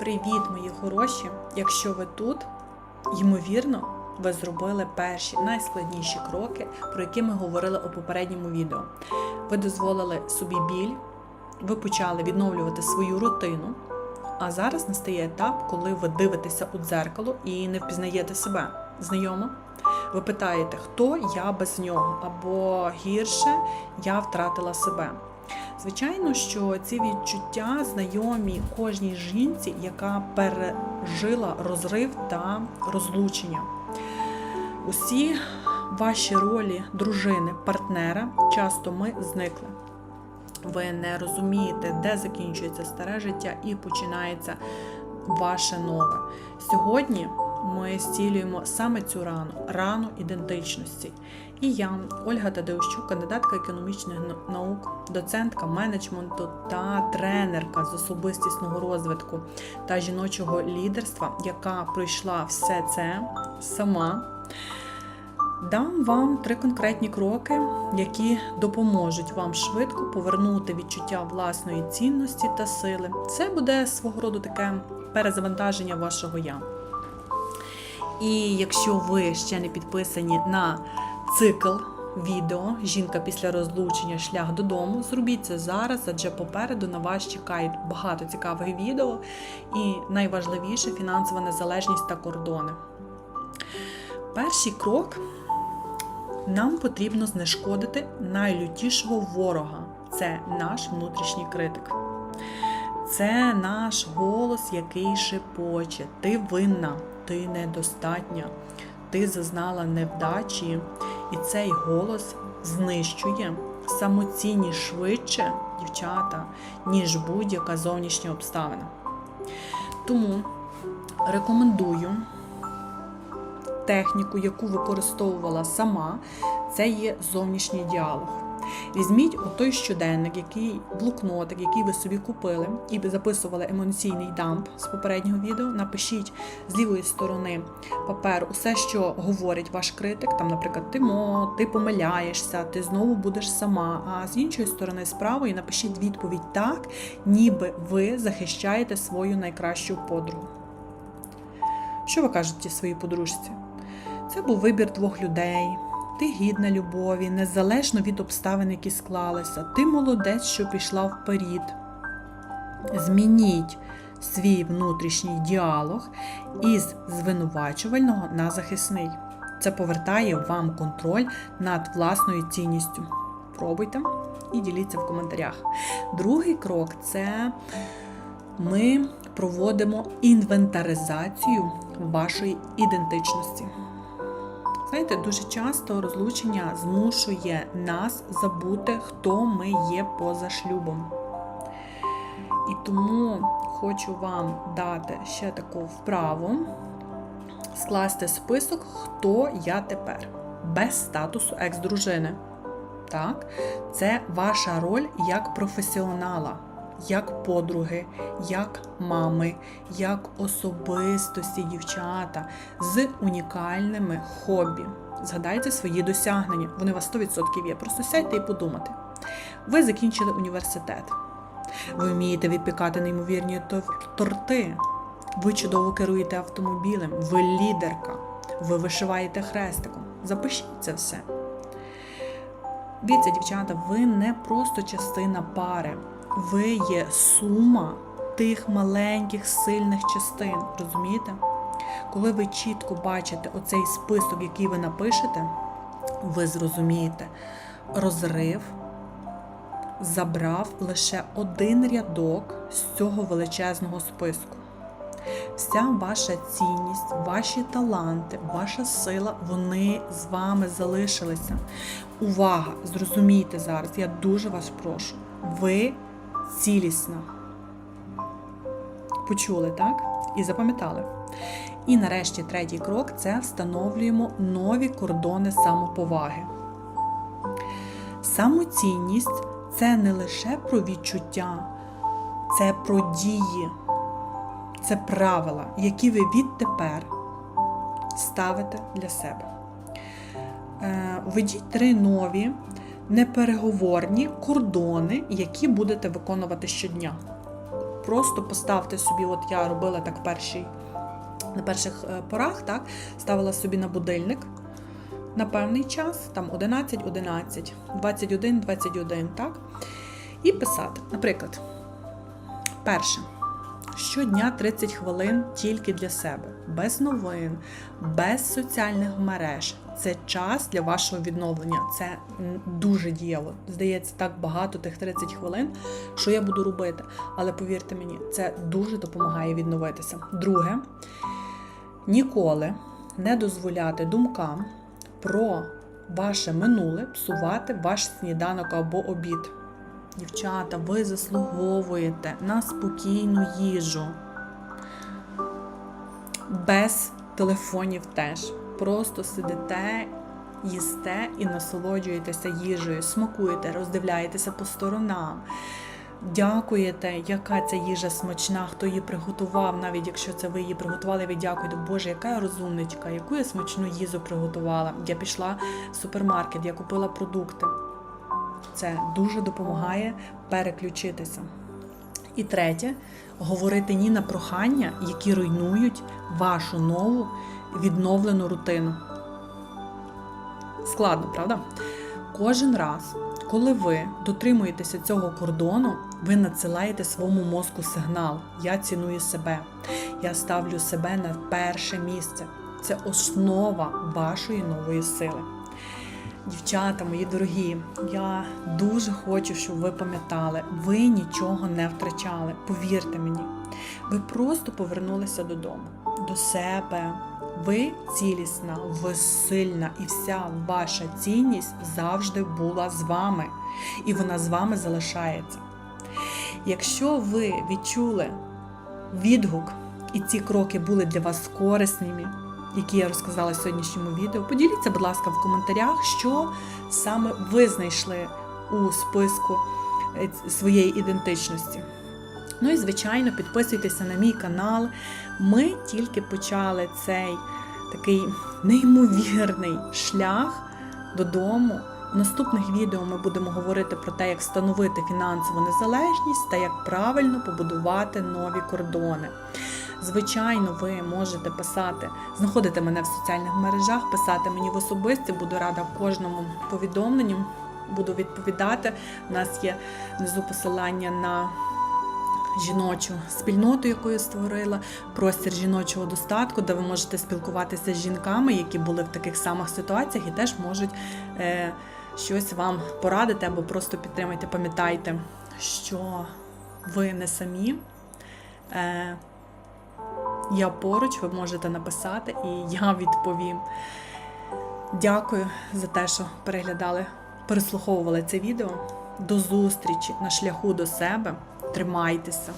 Привіт, мої хороші! Якщо ви тут, ймовірно, ви зробили перші найскладніші кроки, про які ми говорили у попередньому відео. Ви дозволили собі біль, ви почали відновлювати свою рутину. А зараз настає етап, коли ви дивитеся у дзеркало і не впізнаєте себе. Знайомо? Ви питаєте, хто я без нього, або гірше я втратила себе. Звичайно, що ці відчуття знайомі кожній жінці, яка пережила розрив та розлучення. Усі ваші ролі дружини, партнера часто ми зникли. Ви не розумієте, де закінчується старе життя і починається ваше нове. Сьогодні ми зцілюємо саме цю рану, рану ідентичності. І я, Ольга Тадеущук, кандидатка економічних наук, доцентка менеджменту та тренерка з особистісного розвитку та жіночого лідерства, яка пройшла все це сама. Дам вам три конкретні кроки, які допоможуть вам швидко повернути відчуття власної цінності та сили. Це буде свого роду таке перезавантаження вашого я. І якщо ви ще не підписані на цикл відео Жінка після розлучення шлях додому, зробіть це зараз, адже попереду на вас чекають багато цікавих відео і найважливіше фінансова незалежність та кордони. Перший крок нам потрібно знешкодити найлютішого ворога це наш внутрішній критик. Це наш голос, який шепоче. Ти винна, ти недостатня, ти зазнала невдачі, і цей голос знищує самоцінність швидше, дівчата, ніж будь-яка зовнішня обставина. Тому рекомендую техніку, яку використовувала сама, це є зовнішній діалог. Візьміть той щоденник, який блокнотик, який ви собі купили, і записували емоційний дамп з попереднього відео. Напишіть з лівої сторони паперу усе, що говорить ваш критик. Там, наприклад, ти ти помиляєшся, ти знову будеш сама. А з іншої сторони, з правої, напишіть відповідь так, ніби ви захищаєте свою найкращу подругу. Що ви кажете своїй подружці? Це був вибір двох людей. Ти гідна любові, незалежно від обставин, які склалися. Ти молодець, що пішла вперед. Змініть свій внутрішній діалог із звинувачувального на захисний. Це повертає вам контроль над власною цінністю. Пробуйте і діліться в коментарях. Другий крок це ми проводимо інвентаризацію вашої ідентичності. Знаєте, дуже часто розлучення змушує нас забути, хто ми є поза шлюбом. І тому хочу вам дати ще таку вправу, скласти список, хто я тепер, без статусу екс-дружини. Так? Це ваша роль як професіонала, як подруги, як мами, як особистості дівчата з унікальними хобі. Згадайте свої досягнення, вони вас 100% є. Просто сядьте і подумайте. Ви закінчили університет. Ви вмієте відпікати неймовірні торти. Ви чудово керуєте автомобілем, ви лідерка, ви вишиваєте хрестиком. Запишіть це все. Дивіться, дівчата, ви не просто частина пари. Ви є сума тих маленьких сильних частин. Розумієте? Коли ви чітко бачите оцей список, який ви напишете, ви зрозумієте, розрив забрав лише один рядок з цього величезного списку. Вся ваша цінність, ваші таланти, ваша сила, вони з вами залишилися. Увага! Зрозумійте зараз, я дуже вас прошу. Ви цілісна. Почули, так? І запам'ятали. І нарешті третій крок це встановлюємо нові кордони самоповаги. Самоцінність це не лише про відчуття, це про дії, це правила, які ви відтепер ставите для себе. Введіть три нові непереговорні кордони, які будете виконувати щодня. Просто поставте собі, от я робила так перший, на перших е, порах, так, ставила собі на будильник на певний час, там 11, 11, 21, 21, так? І писати. Наприклад, перше. Щодня 30 хвилин тільки для себе, без новин, без соціальних мереж. Це час для вашого відновлення. Це дуже дієво. Здається, так багато тих 30 хвилин, що я буду робити. Але повірте мені, це дуже допомагає відновитися. Друге, ніколи не дозволяти думкам про ваше минуле псувати ваш сніданок або обід. Дівчата, ви заслуговуєте на спокійну їжу. Без телефонів теж. Просто сидите, їсте і насолоджуєтеся їжею, смакуєте, роздивляєтеся по сторонам. Дякуєте, яка ця їжа смачна, хто її приготував, навіть якщо це ви її приготували, ви дякуєте. Боже, яка я розумничка, яку я смачну їжу приготувала. Я пішла в супермаркет, я купила продукти. Це дуже допомагає переключитися. І третє, говорити ні на прохання, які руйнують вашу нову відновлену рутину. Складно, правда? Кожен раз, коли ви дотримуєтеся цього кордону, ви надсилаєте своєму мозку сигнал: Я ціную себе, я ставлю себе на перше місце. Це основа вашої нової сили. Дівчата, мої дорогі, я дуже хочу, щоб ви пам'ятали, ви нічого не втрачали. Повірте мені, ви просто повернулися додому, до себе. Ви цілісна, ви сильна, і вся ваша цінність завжди була з вами, і вона з вами залишається. Якщо ви відчули відгук, і ці кроки були для вас корисними, які я розказала в сьогоднішньому відео, поділіться, будь ласка, в коментарях, що саме ви знайшли у списку е, своєї ідентичності. Ну і, звичайно, підписуйтеся на мій канал. Ми тільки почали цей такий неймовірний шлях додому. В наступних відео ми будемо говорити про те, як встановити фінансову незалежність та як правильно побудувати нові кордони. Звичайно, ви можете писати, знаходити мене в соціальних мережах, писати мені в особисті, буду рада кожному повідомленню, буду відповідати. У нас є внизу посилання на жіночу спільноту, яку я створила, простір жіночого достатку, де ви можете спілкуватися з жінками, які були в таких самих ситуаціях, і теж можуть е, щось вам порадити або просто підтримати. Пам'ятайте, що ви не самі. Е, я поруч, ви можете написати, і я відповім. Дякую за те, що переглядали, переслуховували це відео. До зустрічі на шляху до себе. Тримайтеся!